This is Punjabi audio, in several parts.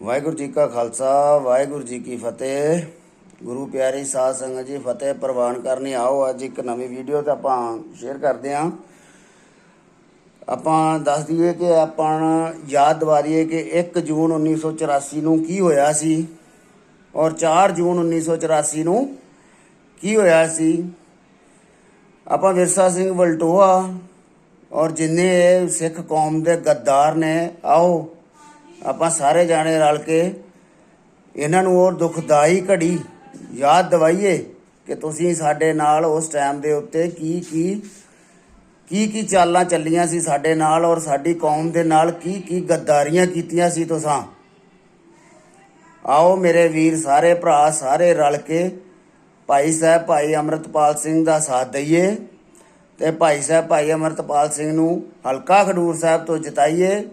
ਵਾਹਿਗੁਰੂ ਜੀ ਕਾ ਖਾਲਸਾ, ਵਾਹਿਗੁਰੂ ਜੀ ਕੀ ਫਤਿਹ। ਗੁਰੂ ਪਿਆਰੀ ਸਾਧ ਸੰਗਤ ਜੀ, ਫਤਿਹ ਪ੍ਰਵਾਨ ਕਰਨੀ ਆਓ। ਅੱਜ ਇੱਕ ਨਵੀਂ ਵੀਡੀਓ ਤੇ ਆਪਾਂ ਸ਼ੇਅਰ ਕਰਦੇ ਆਂ ਆਪਾਂ ਦੱਸ ਦਈਏ ਕਿ ਆਪਾਂ ਯਾਦ ਦਿਵਾਰੀਏ ਕਿ 1 ਜੂਨ 1984 ਨੂੰ ਕੀ ਹੋਇਆ ਸੀ ਔਰ 4 ਜੂਨ 1984 ਨੂੰ ਕੀ ਹੋਇਆ ਸੀ। ਆਪਾਂ ਵਿਰਸਾ ਸਿੰਘ ਵਲਟੋਆ ਔਰ ਜਿੰਨੇ ਸਿੱਖ ਕੌਮ ਦੇ ਗੱਦਾਰ ਨੇ, ਆਓ ਆਪਾਂ ਸਾਰੇ ਜਾਣੇ ਰਲ ਕੇ ਇਹਨਾਂ ਨੂੰ ਉਹ ਦੁਖਦਾਈ ਘੜੀ ਯਾਦ ਦਿਵਾਈਏ ਕਿ ਤੁਸੀਂ ਸਾਡੇ ਨਾਲ ਉਸ ਟਾਈਮ ਦੇ ਉੱਤੇ ਕੀ ਕੀ ਕੀ ਕੀ ਚਾਲਾਂ ਚੱਲੀਆਂ ਸੀ ਸਾਡੇ ਨਾਲ ਔਰ ਸਾਡੀ ਕੌਮ ਦੇ ਨਾਲ ਕੀ ਕੀ ਗੱਦਾਰੀਆਂ ਕੀਤੀਆਂ ਸੀ ਤੁਸੀਂ। ਆਓ ਮੇਰੇ ਵੀਰ ਸਾਰੇ ਭਰਾ ਸਾਰੇ ਰਲ ਕੇ ਭਾਈ ਸਾਹਿਬ ਭਾਈ ਅਮਰਤਪਾਲ ਸਿੰਘ ਦਾ ਸਾਥ ਦਈਏ ਤੇ ਭਾਈ ਸਾਹਿਬ ਭਾਈ ਅਮਰਤਪਾਲ ਸਿੰਘ ਨੂੰ ਹਲਕਾ ਖਡੂਰ ਸਾਹਿਬ ਤੋਂ ਜਿਤਾਈਏ।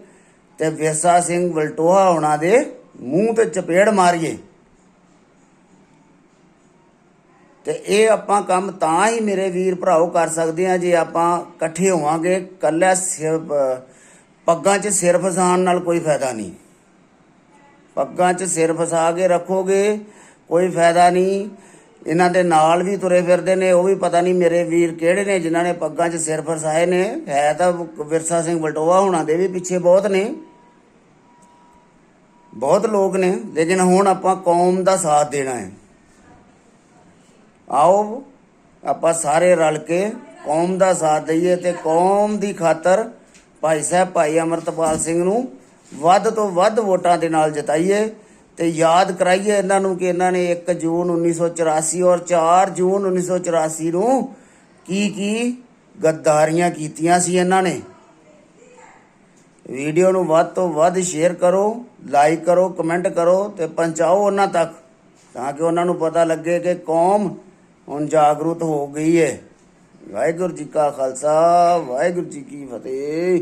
ਤੇ ਵਿਰਸਾ ਸਿੰਘ ਵਲਟੋਹਾ ਉਹਨਾਂ ਦੇ ਮੂੰਹ ਤੇ ਚਪੇੜ ਮਾਰੀਏ। ਤੇ ਇਹ ਆਪਾਂ ਕੰਮ ਤਾਂ ਹੀ ਮੇਰੇ ਵੀਰ ਭਰਾਓ ਕਰ ਸਕਦੇ ਆ ਜੇ ਆਪਾਂ ਇਕੱਠੇ ਹੋਵਾਂਗੇ ਕੱਲਾ ਸਿਰ ਪੱਗਾਂ 'ਚ ਸਿਰ ਫਸਾਉਣ ਨਾਲ ਕੋਈ ਫਾਇਦਾ ਨਹੀਂ। ਪੱਗਾਂ 'ਚ ਸਿਰ ਫਸਾ ਕੇ ਰੱਖੋਗੇ, ਕੋਈ ਫਾਇਦਾ ਨਹੀਂ। ਇਹਨਾਂ ਦੇ ਨਾਲ ਵੀ ਤੁਰੇ ਫਿਰਦੇ ਨੇ, ਉਹ ਵੀ ਪਤਾ ਨਹੀਂ ਮੇਰੇ ਵੀਰ ਕਿਹੜੇ ਨੇ, ਜਿਨ੍ਹਾਂ ਨੇ ਪੱਗਾਂ 'ਚ ਸਿਰ ਫਸਾਏ ਨੇ। ਹੈ ਤਾਂ ਵਿਰਸਾ ਸਿੰਘ ਬਲਟੋਆ ਹੋਣਾ ਦੇ ਵੀ ਪਿੱਛੇ ਬਹੁਤ ਨੇ। ਬਹੁਤ ਲੋਕ ਨੇ, ਲੇਕਿਨ ਹੁਣ ਆਪਾਂ ਕੌਮ ਦਾ ਸਾਥ ਦੇਣਾ ਹੈ। ਆਓ, ਆਪਾਂ ਸਾਰੇ ਰਲ ਕੇ ਕੌਮ ਦਾ ਸਾਥ ਦਈਏ ਤੇ ਕੌਮ ਦੀ ਖਾਤਰ ਭਾਈ ਸਾਹਿਬ, ਭਾਈ ਅਮਰਤਪਾਲ ਸਿੰਘ ਨੂੰ ਵੱਧ ਤੋਂ ਵੱਧ ਵੋਟਾਂ ਦੇ ਨਾਲ ਜਿਤਾਈਏ। ਤੇ ਯਾਦ ਕਰਾਈਏ ਇਹਨਾਂ ਨੂੰ ਕਿ ਇਹਨਾਂ ਨੇ 1 ਜੂਨ 1984 ਔਰ 4 ਜੂਨ 1984 ਨੂੰ ਕੀ ਕੀ ਗੱਦਾਰੀਆਂ ਕੀਤੀਆਂ ਸੀ ਇਹਨਾਂ ਨੇ। ਵੀਡੀਓ ਨੂੰ ਵੱਧ ਤੋਂ ਵੱਧ ਸ਼ੇਅਰ ਕਰੋ, ਲਾਈਕ ਕਰੋ, ਕਮੈਂਟ ਕਰੋ ਤੇ ਪਹੁੰਚਾਓ ਉਹਨਾਂ ਤੱਕ ਤਾਂ ਕਿ ਉਹਨਾਂ ਨੂੰ ਪਤਾ ਲੱਗੇ ਕਿ ਕੌਮ ਹੁਣ ਜਾਗਰੂਕ ਹੋ ਗਈ ਹੈ ਵਾਹਿਗੁਰੂ ਜੀ ਕਾ ਖਾਲਸਾ, ਵਾਹਿਗੁਰੂ ਜੀ ਕੀ ਫਤਿਹ।